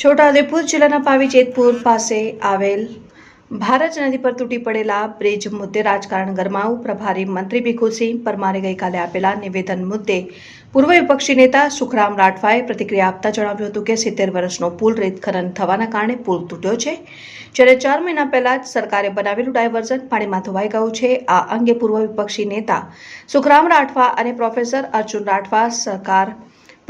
છોટાઉદેપુર જિલ્લાના પાવી જેતપુર પાસે આવેલ ભારત નદી પર તૂટી પડેલા બ્રિજ મુદ્દે રાજકારણ ગરમાવું પ્રભારી મંત્રી ભીખુસિંહ પરમારે ગઈકાલે આપેલા નિવેદન મુદ્દે પૂર્વ વિપક્ષી નેતા સુખરામ રાઠવાએ પ્રતિક્રિયા આપતા જણાવ્યું હતું કે સિત્તેર વર્ષનો પુલ રેતખનન થવાના કારણે પુલ તૂટ્યો છે. જ્યારે ચાર મહિના પહેલા જ સરકારે બનાવેલું ડાયવર્ઝન પાણીમાં ધોવાઈ ગયું છે. આ અંગે પૂર્વ વિપક્ષી નેતા સુખરામ રાઠવા અને પ્રોફેસર અર્જુન રાઠવા સરકાર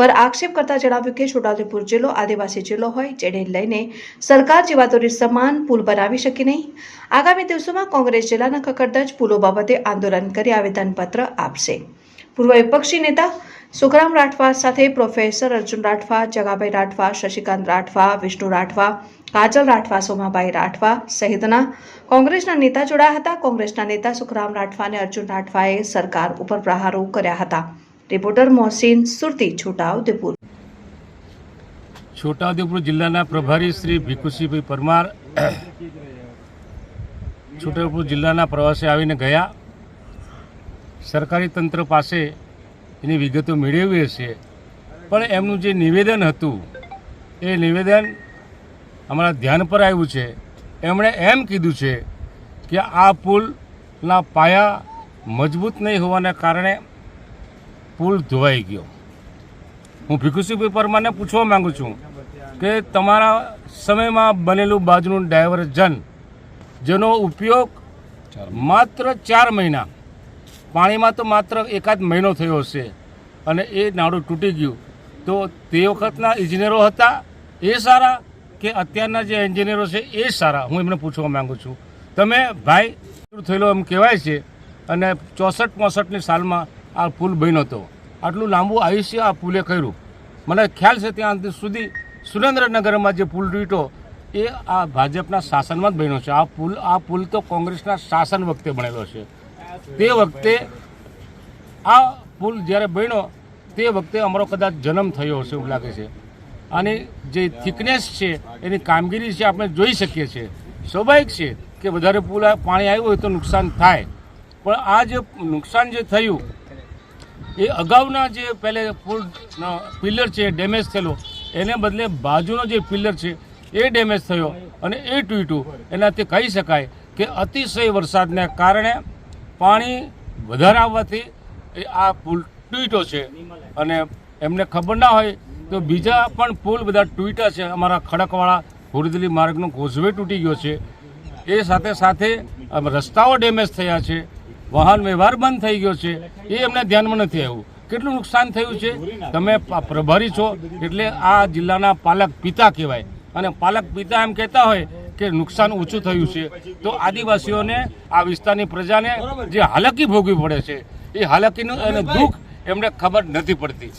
પર આક્ષેપ કરતા જણાવ્યું કે છોટાઉદેપુર જિલ્લો આદિવાસી જિલ્લો હોય, જેને લઈને સરકાર જેવા જીવાદોરી સમાન પુલ બનાવી શકે નહીં. આગામી દિવસોમાં કોંગ્રેસ જિલ્લાના કકડધજ પુલો બાબતે આંદોલન કરી આવેદનપત્ર આપશે. પૂર્વ વિપક્ષી નેતા સુખરામ રાઠવા સાથે પ્રોફેસર અર્જુન રાઠવા, જગાભાઈ રાઠવા, શશિકાંત રાઠવા, વિષ્ણુ રાઠવા, કાજલ રાઠવા, સોમાભાઈ રાઠવા સહિતના કોંગ્રેસના નેતા જોડાયા હતા. કોંગ્રેસના નેતા સુખરામ રાઠવા અને અર્જુન રાઠવાએ સરકાર ઉપર પ્રહારો કર્યા હતા. રિપોર્ટર મોહસિન સુરતી, છોટાઉદેપુર. છોટાઉદેપુર જિલ્લાના પ્રભારી શ્રી ભીખુસિંહભાઈ પરમાર છોટાઉદેપુર જિલ્લાના પ્રવાસે આવીને ગયા. સરકારી તંત્ર પાસે એની વિગતો મેળવી હશે પણ એમનું જે નિવેદન હતું, એ નિવેદન અમારા ધ્યાન પર આવ્યું છે. એમણે એમ કીધું છે કે આ પુલના પાયા મજબૂત નહીં હોવાના કારણે પુલ ધોવાઈ ગયો. હું ભીખુસિંહભાઈ પરમારને પૂછવા માગું છું કે તમારા સમયમાં બનેલું બાજુનું ડાયવર્ઝન, જેનો ઉપયોગ માત્ર ચાર મહિના, પાણીમાં તો માત્ર એકાદ મહિનો થયો હશે અને એ નાડું તૂટી ગયું. તો તે વખતના ઇજનેરો હતા, એ સારા કે અત્યારના જે એન્જિનિયરો છે, એ સારા? હું એમને પૂછવા માગું છું. તમે ભાઈ થયેલો એમ કહેવાય છે અને ચોસઠ, પોસઠની સાલમાં આ પુલ બન્યો હતો. આટલું લાંબુ આયુષ્ય આ પુલે કર્યું. મને ખ્યાલ છે ત્યાં સુધી સુરેન્દ્રનગરમાં જે પુલ તૂટ્યો, એ આ ભાજપના શાસનમાં જ બન્યો છે. આ પુલ આ પુલ તો કોંગ્રેસના શાસન વખતે બનેલો છે. તે વખતે આ પુલ જ્યારે બન્યો, તે વખતે અમારો કદાચ જન્મ થયો હશે એવું લાગે છે. અને જે થિકનેસ છે, એની કામગીરી છે આપણે જોઈ શકીએ છીએ. સ્વાભાવિક છે કે વધારે પુલ પાણી આવ્યું હોય તો નુકસાન થાય. પણ આ જે નુકસાન જે થયું એ અગાઉના જે પહેલે ફૂલ પિલ્લર છે, ડેમેજ થયેલો, એને બદલે બાજુનો જે પિલ્લર છે, એ ડેમેજ થયો અને એ તૂટ્યું. એનાથી કહી શકાય કે અતિશય વરસાદને કારણે પાણી વધારે આવવાથી એ આ પુલ તૂટ્યો છે. અને એમને ખબર ના હોય તો બીજા પણ પુલ બધા તૂટ્યા છે. અમારા ખડકવાળા હુરદલી માર્ગનો કોઝવે તૂટી ગયો છે. એ સાથે સાથે રસ્તાઓ ડેમેજ થયા છે. વાહન વ્યવહાર બંધ થઈ ગયો છે. એ એમને ધ્યાનમાં નથી આવ્યું. કેટલું નુકસાન થયું છે? તમે પ્રભારી છો એટલે આ જિલ્લાના પાલક પિતા કહેવાય. અને પાલક પિતા એમ કહેતા હોય કે નુકસાન ઓછું થયું છે. તો આદિવાસીઓને આ વિસ્તારની પ્રજાને જે હાલાકી ભોગવી પડે છે, એ હાલાકીનું અને દુઃખ એમને ખબર નથી પડતી.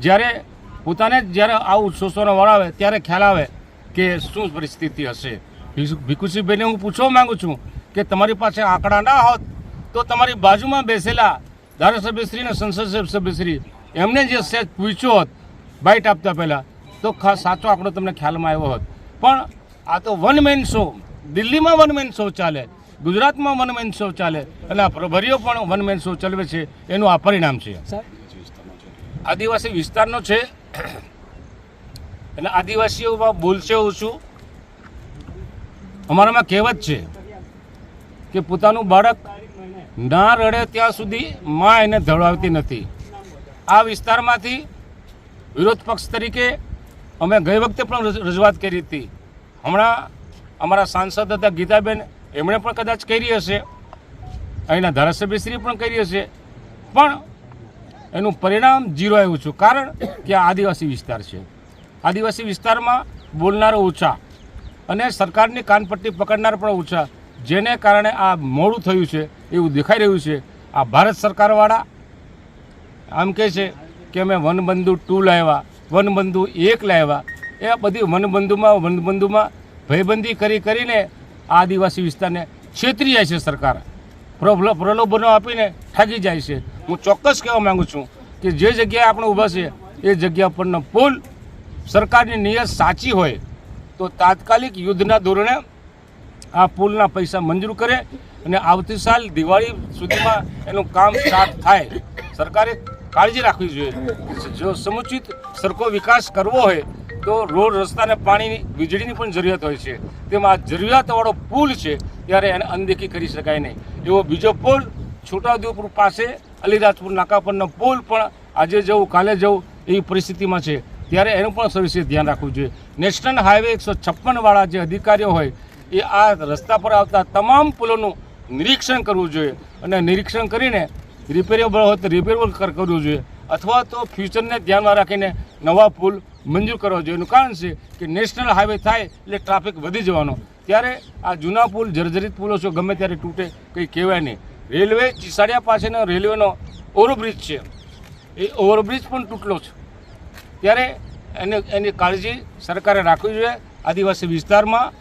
જ્યારે પોતાને જ્યારે આવું શોષણો વળાવે ત્યારે ખ્યાલ આવે કે શું પરિસ્થિતિ હશે. ભીખુ- ભીખુસિંહભાઈને હું પૂછવા માંગુ છું કે તમારી પાસે આંકડા ના હોત તો તમારી બાજુમાં બેસેલા ધારાસભ્યશ્રી અને સંસદ સભ્યશ્રી એમને જે સેજ પૂછ્યો હોત બાઇટ આપતા પહેલાં તો ખાસ સાચો આંકડો તમને ખ્યાલમાં આવ્યો હોત. પણ આ તો વન મેન શો દિલ્હીમાં વન મેન શો ચાલે ગુજરાતમાં વન મેન શો ચાલે અને આ પ્રભરીઓ પણ વન મેન શો ચલાવે છે એનું આ પરિણામ છે. આદિવાસી વિસ્તારનો છે. એટલે આદિવાસીઓમાં બોલશે ઓછું અમારામાં કહેવત છે કે પોતાનું બાળક ના રડે ત્યાં સુધી માં એને ધડાવતી નથી. આ વિસ્તારમાંથી વિરોધ પક્ષ તરીકે અમે ગઈ વખતે પણ રજૂઆત કરી હતી. હમણાં અમારા સાંસદ હતા ગીતાબેન એમણે પણ કદાચ કરી હશે, અહીંના ધારાસભ્યશ્રી પણ કરી હશે, પણ એનું પરિણામ જીરો આવ્યું છું. કારણ કે આ આદિવાસી વિસ્તાર છે. આદિવાસી વિસ્તારમાં બોલનારો ઓછા અને સરકારની કાનપટ્ટી પકડનાર પણ ઓછા, જેને કારણે આ મોડું થયું છે. એવું દેખાઈ રહ્યું છે. આ ભારત સરકારવાળા આમ કહે છે કે અમે વનબંધુ ટુ લાવ્યા, વનબંધુ એક લાવ્યા. એ બધી વનબંધુમાં વનબંધુમાં ભયબંધી કરી કરીને આદિવાસી વિસ્તારને છેતરી જાય છે સરકાર. પ્રલોભનો આપીને ઠગી જાય છે. હું ચોક્કસ કહેવા માગું છું કે જે જગ્યાએ આપણે ઊભા છે, એ જગ્યા પરનો પુલ સરકારની નિયત સાચી હોય તો તાત્કાલિક યુદ્ધના ધોરણે આ પુલના પૈસા મંજૂર કરે અને આવતી સાલ દિવાળી સુધીમાં એનું કામ સ્ટાર્ટ થાય. સરકારે કાળજી રાખવી જોઈએ. જો સમુચિત સરખો વિકાસ કરવો હોય, તો રોડ રસ્તાને પાણીની વીજળીની પણ જરૂરિયાત હોય છે. તેમાં જરૂરિયાતવાળો પુલ છે, ત્યારે એને અનદેખી કરી શકાય નહીં. એવો બીજો પુલ છોટાઉદેપુર પાસે અલીરાજપુર નાકા પરનો પુલ પણ આજે જવું, કાલે જવું એવી પરિસ્થિતિમાં છે. ત્યારે એનું પણ સવિશેષ ધ્યાન રાખવું જોઈએ. નેશનલ હાઈવે એકસો છપ્પનવાળા જે અધિકારીઓ હોય, એ આ રસ્તા પર આવતા તમામ પુલોનું નિરીક્ષણ કરવું જોઈએ અને નિરીક્ષણ કરીને રિપેરેબલ હોય તો રિપેરેબલ કરવું જોઈએ. અથવા તો ફ્યુચરને ધ્યાનમાં રાખીને નવા પુલ મંજૂર કરવા જોઈએ. એનું કારણ છે કે નેશનલ હાઈવે થાય એટલે ટ્રાફિક વધી જવાનો. ત્યારે આ જૂના પુલ, જર્જરિત પુલો છે, ગમે ત્યારે તૂટે, કંઈ કહેવાય નહીં. રેલવે ચીસાડિયા પાસેનો રેલવેનો ઓવરબ્રિજ છે. એ ઓવરબ્રિજ પણ તૂટલો છે. ત્યારે એને, એની કાળજી સરકારે રાખવી જોઈએ. આદિવાસી વિસ્તારમાં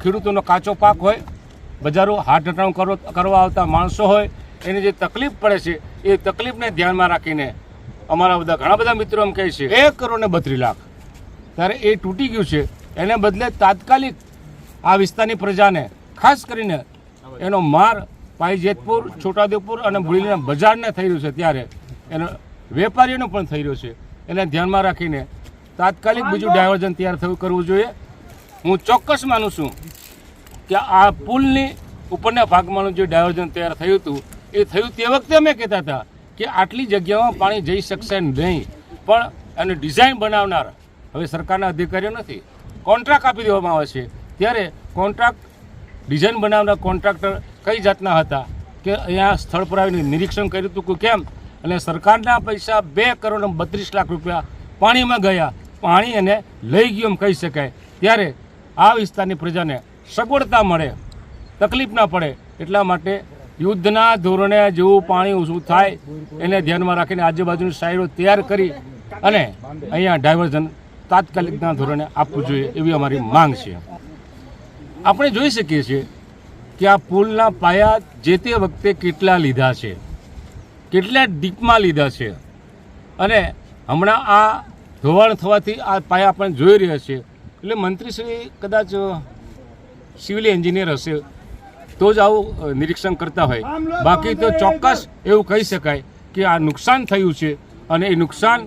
ખેડૂતોનો કાચો પાક હોય બજારો હાર્ટ હટાણું કરો, કરવા આવતા માણસો હોય, એની જે તકલીફ પડે છે, એ તકલીફને ધ્યાનમાં રાખીને અમારા બધા ઘણા બધા મિત્રો એમ કહે છે, એક કરોડ ને બત્રીસ લાખ. ત્યારે એ તૂટી ગયું છે, એને બદલે તાત્કાલિક આ વિસ્તારની પ્રજાને, ખાસ કરીને એનો માર પાઈજેતપુર છોટાઉદેપુર અને ભૂલીના બજારને થઈ રહ્યું છે ત્યારે. એનો વેપારીઓનો પણ થઈ રહ્યો છે. એને ધ્યાનમાં રાખીને તાત્કાલિક બીજું ડાયવર્ઝન તૈયાર થયું કરવું જોઈએ. હું ચોક્કસ માનું છું કે આ પુલની ઉપરના ભાગમાંનું જે ડાયવર્ઝન તૈયાર થયું હતું, એ થયું તે વખતે અમે કહેતા હતા કે આટલી જગ્યામાં પાણી જઈ શકશે નહીં. પણ એની ડિઝાઇન બનાવનાર, હવે સરકારના અધિકારીઓ નથી, કોન્ટ્રાક્ટ આપી દેવામાં આવે છે. ત્યારે કોન્ટ્રાક્ટ, ડિઝાઇન બનાવનાર કોન્ટ્રાક્ટર કઈ જાતના હતા કે અહીંયા સ્થળ પર આવીને નિરીક્ષણ કર્યું હતું કે કેમ? અને સરકારના પૈસા બે કરોડ બત્રીસ લાખ રૂપિયા પાણીમાં ગયા. પાણી એને લઈ ગયું એમ કહી શકાય. ત્યારે આ વિસ્તારની પ્રજાને સગવડતા મળે, તકલીફ ના પડે એટલા માટે યુદ્ધના ધોરણે જેવું પાણી ઓછું થાય એને ધ્યાનમાં રાખીને આજુબાજુની સાઈડો તૈયાર કરી અને અહીંયા ડાયવર્ઝન તાત્કાલિકના ધોરણે આપવું જોઈએ એવી અમારી માંગ છે. આપણે જોઈ શકીએ છીએ કે આ પુલના પાયા જે તે વખતે કેટલા લીધા છે, કેટલા ડીપમાં લીધા છે અને હમણાં આ ધોવાણ થવાથી આ પાયા આપણે જોઈ રહ્યા છીએ એટલે મંત્રીશ્રી કદાચ સિવિલ એન્જિનિયર હશે, તો જ આવું નિરીક્ષણ કરતા હોય. બાકી તો ચોક્કસ એવું કહી શકાય કે આ નુકસાન થયું છે અને એ નુકસાન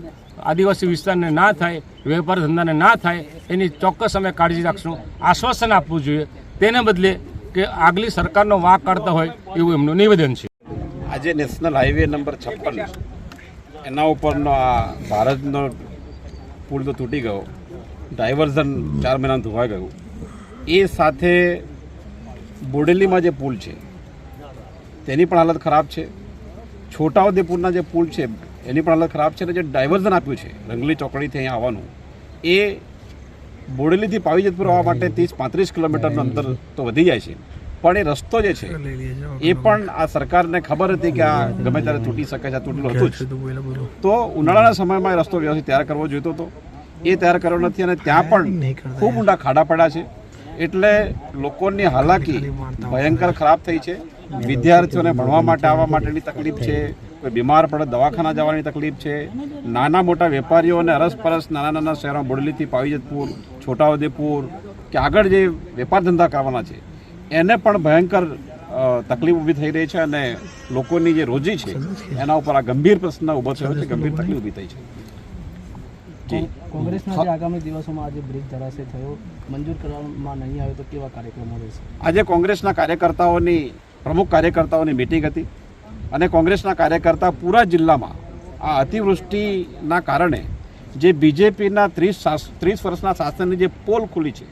આદિવાસી વિસ્તારને ના થાય, વેપાર ધંધાને ના થાય, એની ચોક્કસ અમે કાળજી રાખશું, આશ્વાસન આપવું જોઈએ. તેને બદલે કે આગલી સરકારનો વાંક કાઢતા હોય એવું એમનું નિવેદન છે. આજે નેશનલ હાઈવે નંબર છપ્પન, એના ઉપરનો આ ભારતનો પુલ તો તૂટી ગયો. ડાયવર્ઝન ચાર મહિનાનું ધોવાઈ ગયું. એ સાથે બોડેલીમાં જે પુલ છે તેની પણ હાલત ખરાબ છે. છોટાઉદેપુરના જે પુલ છે એની પણ હાલત ખરાબ છે અને જે ડાયવર્ઝન આપ્યું છે રંગલી ચોકડીથી અહીંયા આવવાનું એ બોડેલીથી પાવીજતપુર આવવા માટે ત્રીસ પાંત્રીસ કિલોમીટરનું અંતર તો વધી જાય છે. પણ એ રસ્તો જે છે એ પણ આ સરકારને ખબર હતી કે આ ગમે ત્યારે તૂટી શકે છે આ તૂટેલું હતું જ. તો ઉનાળાના સમયમાં એ રસ્તો વ્યવસ્થિત તૈયાર કરવો જોઈતો હતો. એ તૈયાર કર્યો નથી અને ત્યાં પણ ખૂબ ઊંડા ખાડા પડ્યા છે. એટલે લોકોની હાલાકી ભયંકર ખરાબ થઈ છે. વિદ્યાર્થીઓને ભણવા માટે આવવા માટેની તકલીફ છે. કોઈ બીમાર પડે, દવાખાના જવાની તકલીફ છે. નાના મોટા વેપારીઓને અરસપરસ નાના નાના શહેરો બોડલીથી પાવીજતપુર, છોટાઉદેપુર કે આગળ જે વેપાર ધંધા કરવાના છે, એને પણ ભયંકર તકલીફ ઊભી થઈ રહી છે અને લોકોની જે રોજી છે, એના ઉપર આ ગંભીર પ્રશ્ન ઊભો થયો છે, ગંભીર તકલીફ ઊભી થઈ છે. કોંગ્રેસના જે આગામી દિવસોમાં આજે બ્રિજ ધરાશય થયો મંજૂર કરવામાં નહીં આવે તો કેવા કાર્યક્રમો રહેશે? આજે કોંગ્રેસના કાર્યકર્તાઓની પ્રમુખ કાર્યકર્તાઓની મિટિંગ હતી અને કોંગ્રેસના કાર્યકર્તા પૂરા જિલ્લામાં આ અતિવૃષ્ટિના કારણે જે બીજેપીના ત્રીસ ત્રીસ વર્ષના શાસનની જે પોલ ખુલી છે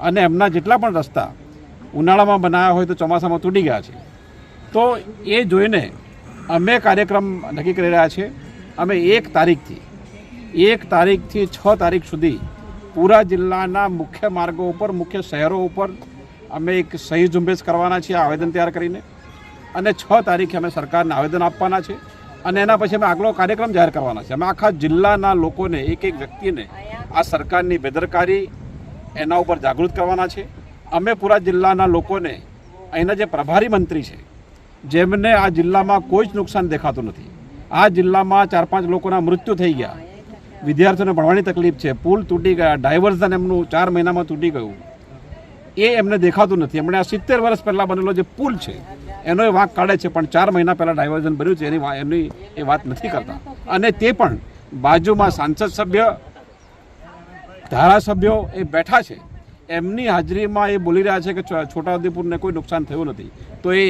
અને એમના જેટલા પણ રસ્તા ઉનાળામાં બનાવ્યા હોય તો ચોમાસામાં તૂટી ગયા છે તો એ જોઈને અમે કાર્યક્રમ નક્કી કરી રહ્યા છીએ. અમે એક તારીખથી એક તારીખથી છ તારીખ સુધી પૂરા જિલ્લાના મુખ્ય માર્ગો ઉપર, મુખ્ય શહેરો ઉપર અમે એક સહી ઝુંબેશ કરવાના છીએ, આવેદન તૈયાર કરીને. અને છ તારીખે અમે સરકારને આવેદન આપવાના છે અને એના પછી અમે આગલો કાર્યક્રમ જાહેર કરવાના છે. અમે આખા જિલ્લાના લોકોને એક એક વ્યક્તિને આ સરકારની બેદરકારી એના ઉપર જાગૃત કરવાના છે. અમે પૂરા જિલ્લાના લોકોને, અહીંના જે પ્રભારી મંત્રી છે, જેમને આ જિલ્લામાં કોઈ જ નુકસાન દેખાતું નથી. આ જિલ્લામાં ચાર પાંચ લોકોના મૃત્યુ થઈ ગયા. વિદ્યાર્થીઓને ભણવાની તકલીફ છે. પુલ તૂટી ગયા. ડાયવર્ઝન એમનું ચાર મહિનામાં તૂટી ગયું. એ એમને દેખાતું નથી. એમણે આ સિત્તેર વર્ષ પહેલાં બનેલો જે પુલ છે, એનો એ વાંક કાઢે છે, પણ ચાર મહિના પહેલાં ડાયવર્ઝન બન્યું છે, એની એની એ વાત નથી કરતા. અને તે પણ બાજુમાં સાંસદ સભ્ય, ધારાસભ્યો એ બેઠા છે. એમની હાજરીમાં એ બોલી રહ્યા છે કે છોટાઉદેપુરને કોઈ નુકસાન થયું નથી. તો એ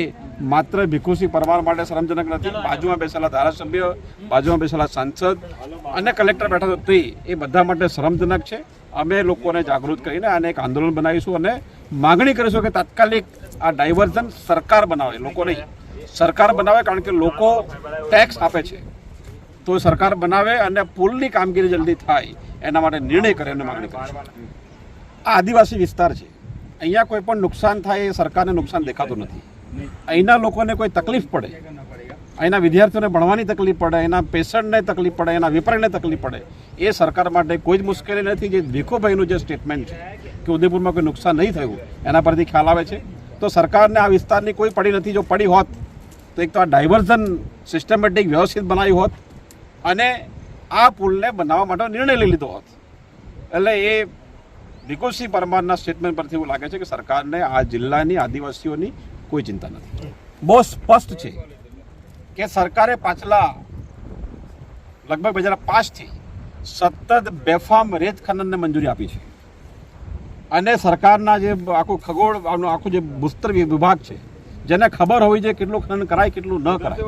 માત્ર ભીખુસિંહ પરમાર માટે શરમજનક નથી. બાજુમાં બેસેલા ધારાસભ્ય બાજુમાં બેસેલા સાંસદ અને કલેક્ટર બેઠા હતી એ બધા માટે શરમજનક છે. અમે લોકોને જાગૃત કરીને આને એક આંદોલન બનાવીશું અને માગણી કરીશું કે તાત્કાલિક આ ડાયવર્ઝન સરકાર બનાવે લોકો નહીં. સરકાર બનાવે કારણ કે લોકો ટેક્સ આપે છે. તો સરકાર બનાવે અને પુલની કામગીરી જલ્દી થાય. એના માટે નિર્ણય કરે અને માગણી કરે છે. આ આદિવાસી વિસ્તાર છે. અહીંયા કોઈ પણ નુકસાન થાય એ સરકારને નુકસાન દેખાતું નથી. અહીંના લોકોને કોઈ તકલીફ પડે. અહીંના વિદ્યાર્થીઓને ભણવાની તકલીફ પડે એના પેશન્ટને તકલીફ પડે એના વેપારીને તકલીફ પડે. એ સરકાર માટે કોઈ જ મુશ્કેલી નથી જે ભીખુભાઈનું જે સ્ટેટમેન્ટ છે કે ઉદયપુરમાં કોઈ નુકસાન નહીં થયું, એના પરથી ખ્યાલ આવે છે. તો સરકારને આ વિસ્તારની કોઈ પડી નથી જો પડી હોત, તો એક તો આ ડાયવર્ઝન સિસ્ટમેટિક વ્યવસ્થિત બનાવ્યું હોત અને આ પુલને બનાવવા માટે નિર્ણય લઈ લીધો હોત. એટલે એ ભીખુસિંહ પરમારના સ્ટેટમેન્ટ પરથી એવું લાગે છે કે સરકારને આ જિલ્લાની આદિવાસીઓની કોઈ ચિંતા નથી. બહુ સ્પષ્ટ છે કે સરકારે પાછલા લગભગ બે હજાર પાંચથી સતત બેફામ રેત ખનનને મંજૂરી આપી છે. અને સરકારના જે આખું ખગોળ આખું જે ભૂસ્તર વિભાગ છે, જેને ખબર હોવી જોઈએ કેટલું ખનન કરાય, કેટલું ન કરાય,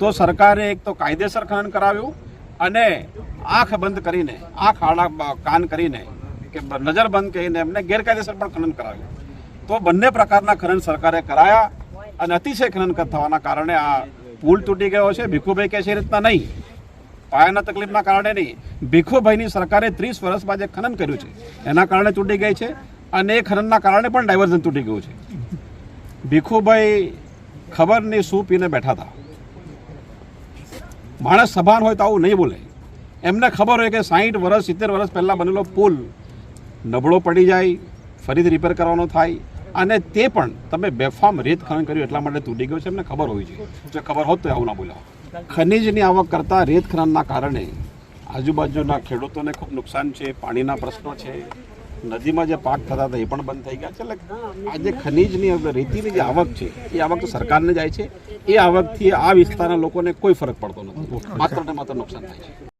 તો સરકારે એક તો કાયદેસર ખનન કરાવ્યું અને આંખ બંધ કરીને, આંખ આડા, કાન કરીને કે નજર બંધ કરીને એમને ગેરકાયદેસર પણ ખનન કરાવ્યું. તો બંને પ્રકારના ખનન સરકારે કરાયા અને અતિશય ખનન થવાના કારણે આ પુલ તૂટી ગયો છે. ભીખુભાઈ કહે છે એ રીતના નહીં. પાયાના તકલીફના કારણે નહીં. ભીખુભાઈની સરકારે ત્રીસ વર્ષ બાદ જે ખનન કર્યું છે. એના કારણે તૂટી ગઈ છે અને એ ખનનના કારણે પણ ડાયવર્ઝન તૂટી ગયું છે. ભીખુભાઈ ખબર નહીં શું પીને બેઠા હતા. માણસ સભાન હોય તો આવું નહીં બોલે. એમને ખબર હોય કે સાહીઠ વર્ષ, સિત્તેર વર્ષ પહેલાં બનેલો પુલ નબળો પડી જાય, ફરીથી રિપેર કરવાનો થાય, અને તે પણ તમે બેફામ રેત ખનન કર્યું એટલા માટે તૂટી ગયો છે, એમને ખબર હોવી જોઈએ. જો ખબર હોત તો આવું ના બોલ્યા. ખનીજની આવક કરતાં રેત ખનનના કારણે આજુબાજુના ખેડૂતોને ખૂબ નુકસાન છે, પાણીના પ્રશ્નો છે, નદીમાં જે પાક થતા હતા એ પણ બંધ થઈ ગયા છે. એટલે આજે ખનીજની રેતીની જે આવક છે, એ આવક તો સરકારને જાય છે. એ આવકથી આ વિસ્તારના લોકોને કોઈ ફરક પડતો નથી. માત્ર ને માત્ર નુકસાન થાય છે.